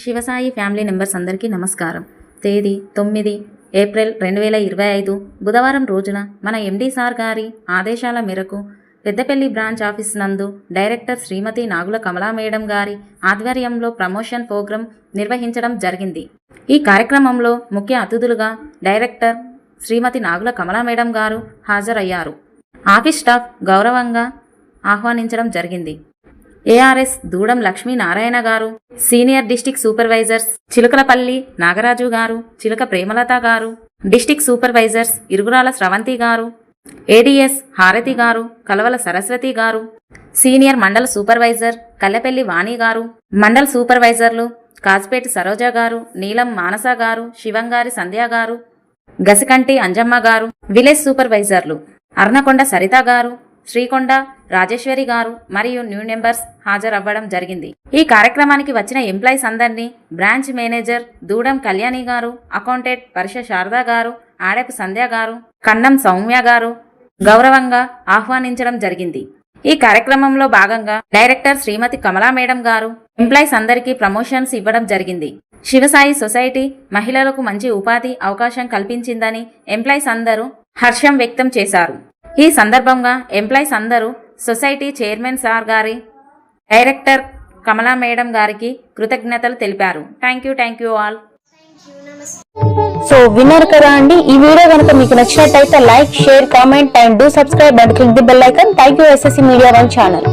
Shivasai family members అందరికీ నమస్కారం. తేదీ తొమ్మిది ఏప్రిల్ రెండు వేల ఇరవై ఐదు బుధవారం రోజున మన ఎండీ సార్ గారి ఆదేశాల మేరకు పెద్దపల్లి బ్రాంచ్ ఆఫీస్ నందు డైరెక్టర్ శ్రీమతి నాగుల కమలా మేడం గారి ఆధ్వర్యంలో ప్రమోషన్ ప్రోగ్రాం నిర్వహించడం జరిగింది. ఈ కార్యక్రమంలో ముఖ్య అతిథులుగా డైరెక్టర్ శ్రీమతి నాగుల కమలా మేడం గారు హాజరయ్యారు. ఆఫీస్ స్టాఫ్ గౌరవంగా ఆహ్వానించడం జరిగింది. ఏఆర్ఎస్ దూడం లక్ష్మీనారాయణ గారు senior district supervisors Chilukalapalli Nagaraju గారు చిలుక ప్రేమలత గారు డిస్టిక్ సూపర్వైజర్స్ ఇరుగురాల స్రవంతి గారు ఏడీఎస్ హారతి గారు కలవల సరస్వతి గారు సీనియర్ మండల సూపర్వైజర్ కల్లెపల్లి వాణి గారు మండల సూపర్వైజర్లు కాజ్పేటి సరోజ గారు నీలం మానస గారు శివంగారి సంధ్య గారు గసికంటి అంజమ్మ గారు విలేజ్ సూపర్వైజర్లు అర్నకొండ సరిత గారు శ్రీకొండ రాజేశ్వరి గారు మరియు న్యూ మెంబర్స్ హాజరవ్వడం జరిగింది. ఈ కార్యక్రమానికి వచ్చిన ఎంప్లాయీస్ అందరినీ బ్రాంచ్ మేనేజర్ దూడం కళ్యాణి గారు అకౌంటెంట్ పరిష శారదా గారు ఆడపు సంధ్య గారు కన్నం సౌమ్య గారు గౌరవంగా ఆహ్వానించడం జరిగింది. ఈ కార్యక్రమంలో భాగంగా డైరెక్టర్ శ్రీమతి కమలా మేడం గారు ఎంప్లాయీస్ అందరికీ ప్రమోషన్స్ ఇవ్వడం జరిగింది. శివసాయి సొసైటీ మహిళలకు మంచి ఉపాధి అవకాశం కల్పించిందని ఎంప్లాయీస్ అందరూ హర్షం వ్యక్తం చేశారు. ఈ సందర్భంగా ఎంప్లాయీస్ అందరూ సొసైటీ చైర్మన్ సార్ గారి డైరెక్టర్ కమలా మేడం గారికి కృతజ్ఞతలు తెలిపారు. Thank you thank you all. So విన్నారు కదా అండి ఈ వీడియో కనుక మీకు నచ్చినట్టయితే like share comment and do subscribe and click the bell icon. Thank you SSC media one channel.